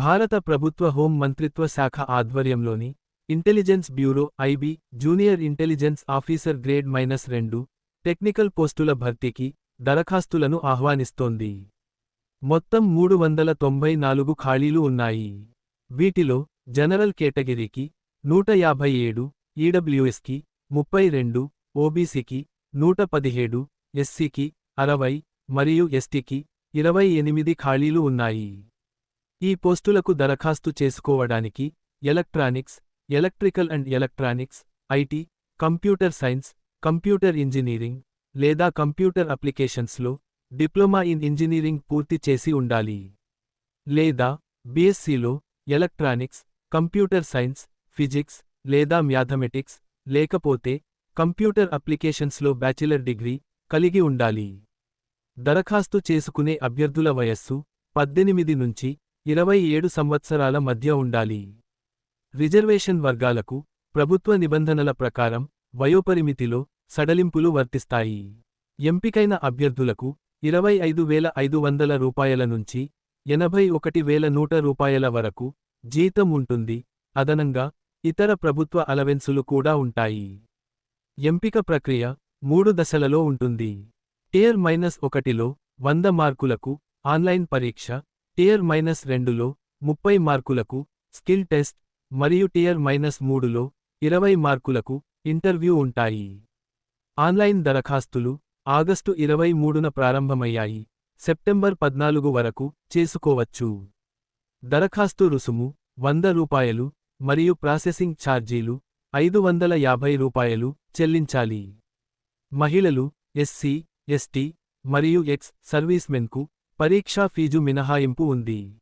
భారత ప్రభుత్వ హోం మంత్రిత్వ శాఖ ఆధ్వర్యంలోని intelligence bureau IB junior intelligence officer grade minus రెండు టెక్నికల్ పోస్టుల భర్తీకి దరఖాస్తులను ఆహ్వానిస్తోంది. మొత్తం మూడు వందల తొంభై నాలుగు ఖాళీలు ఉన్నాయి. వీటిలో జనరల్ కేటగిరీకి నూట యాభై ఏడు ఈడబ్ల్యూఎస్కి ముప్పై రెండు ఓబీసీకి నూట పదిహేడు ఎస్సీకి అరవై మరియు ఎస్టీకి ఇరవై ఎనిమిది ఖాళీలు ఉన్నాయి. ఈ పోస్టులకు దరఖాస్తు చేసుకోవడానికి electronics electrical and electronics IT computer science computer engineering లేదా కంప్యూటర్ అప్లికేషన్స్లో డిప్లొమా ఇన్ ఇంజనీరింగ్ పూర్తి చేసి ఉండాలి. లేదా బీఎస్సీలో ఎలక్ట్రానిక్స్ కంప్యూటర్ సైన్స్ ఫిజిక్స్ లేదా మ్యాథమెటిక్స్ లేకపోతే కంప్యూటర్ అప్లికేషన్స్లో బ్యాచిలర్ డిగ్రీ కలిగి ఉండాలి. దరఖాస్తు చేసుకునే అభ్యర్థుల వయస్సు పద్దెనిమిది నుంచి ఇరవై ఏడు సంవత్సరాల మధ్య ఉండాలి. రిజర్వేషన్ వర్గాలకు ప్రభుత్వ నిబంధనల ప్రకారం వయోపరిమితిలో సడలింపులు వర్తిస్తాయి. ఎంపికైన అభ్యర్థులకు ఇరవై ఐదు వేల ఐదు వందల రూపాయల నుంచి ఎనభై ఒకటి వేల నూట రూపాయల వరకు జీతం ఉంటుంది. అదనంగా ఇతర ప్రభుత్వ అలవెన్సులు కూడా ఉంటాయి. ఎంపిక ప్రక్రియ మూడు దశలలో ఉంటుంది. టియర్ మైనస్ ఒకటిలో వంద మార్కులకు ఆన్లైన్ పరీక్ష టియర్ మైనస్ రెండులో ముప్పై మార్కులకు స్కిల్ టెస్ట్ మరియు టియర్ మైనస్ మూడులో ఇరవై మార్కులకు ఇంటర్వ్యూ ఉంటాయి. ఆన్లైన్ దరఖాస్తులు ఆగస్టు ఇరవై మూడున ప్రారంభమయ్యాయి. సెప్టెంబర్ పద్నాలుగు వరకు చేసుకోవచ్చు. దరఖాస్తు రుసుము వంద రూపాయలు మరియు ప్రాసెసింగ్ ఛార్జీలు ఐదు వందల యాభై రూపాయలు చెల్లించాలి. మహిళలు ఎస్సీ ఎస్టీ మరియు ఎక్స్ సర్వీస్మెన్కు పరీక్షా ఫీజు మినహాయింపు ఉంది.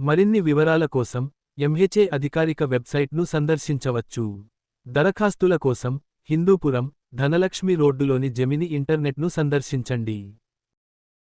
మరిన్ని వివరాల కోసం ఎంహెచ్ఏ అధికారిక వెబ్సైట్ను సందర్శించవచ్చు. దరఖాస్తుల కోసం హిందూపురం ధనలక్ష్మి రోడ్డులోని జమిని ఇంటర్నెట్ను సందర్శించండి.